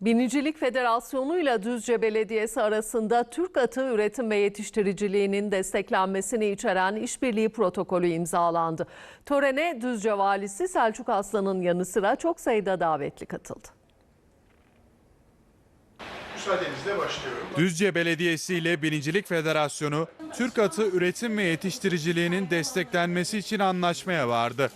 Binicilik Federasyonu ile Düzce Belediyesi arasında Türk atı üretim ve yetiştiriciliğinin desteklenmesini içeren işbirliği protokolü imzalandı. Törene Düzce Valisi Selçuk Aslan'ın yanı sıra çok sayıda davetli katıldı. Müsaadenizle başlıyorum. Düzce Belediyesi ile Binicilik Federasyonu Türk atı üretim ve yetiştiriciliğinin desteklenmesi için anlaşmaya vardı.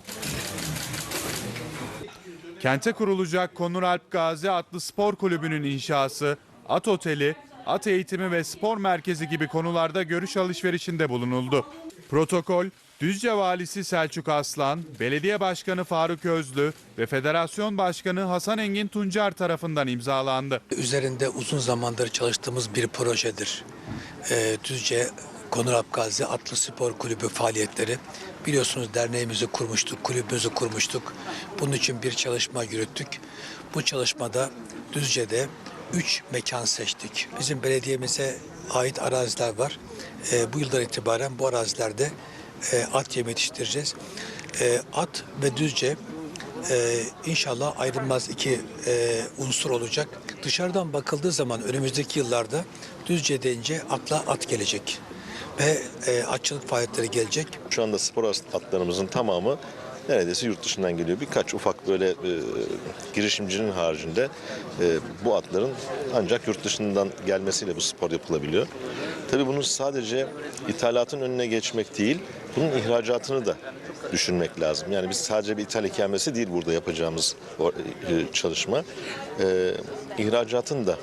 Kente kurulacak Konur Alp Gazi adlı spor kulübünün inşası, at oteli, at eğitimi ve spor merkezi gibi konularda görüş alışverişinde bulunuldu. Protokol, Düzce Valisi Selçuk Aslan, Belediye Başkanı Faruk Özlü ve Federasyon Başkanı Hasan Engin Tuncer tarafından imzalandı. Üzerinde uzun zamandır çalıştığımız bir projedir. Ee, Düzce Konur Abgazi Atlı Spor Kulübü faaliyetleri. Biliyorsunuz derneğimizi kurmuştuk, kulübümüzü kurmuştuk. Bunun için bir çalışma yürüttük. Bu çalışmada Düzce'de 3 mekan seçtik. Bizim belediyemize ait araziler var. Ee, bu yıldan itibaren bu arazilerde e, at yemi yetiştireceğiz. E, at ve Düzce ee, inşallah ayrılmaz iki e, unsur olacak. Dışarıdan bakıldığı zaman önümüzdeki yıllarda Düzce deyince akla at gelecek ve e, atçılık faaliyetleri gelecek. Şu anda spor atlarımızın tamamı neredeyse yurt dışından geliyor. Birkaç ufak böyle e, girişimcinin haricinde e, bu atların ancak yurt dışından gelmesiyle bu spor yapılabiliyor. Tabii bunun sadece ithalatın önüne geçmek değil, bunun ihracatını da düşünmek lazım. Yani biz sadece bir ithal ikamesi değil burada yapacağımız e, çalışma. E, ihracatın da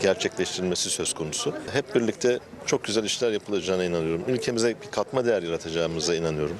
gerçekleştirilmesi söz konusu. Hep birlikte çok güzel işler yapılacağına inanıyorum. Ülkemize bir katma değer yaratacağımıza inanıyorum.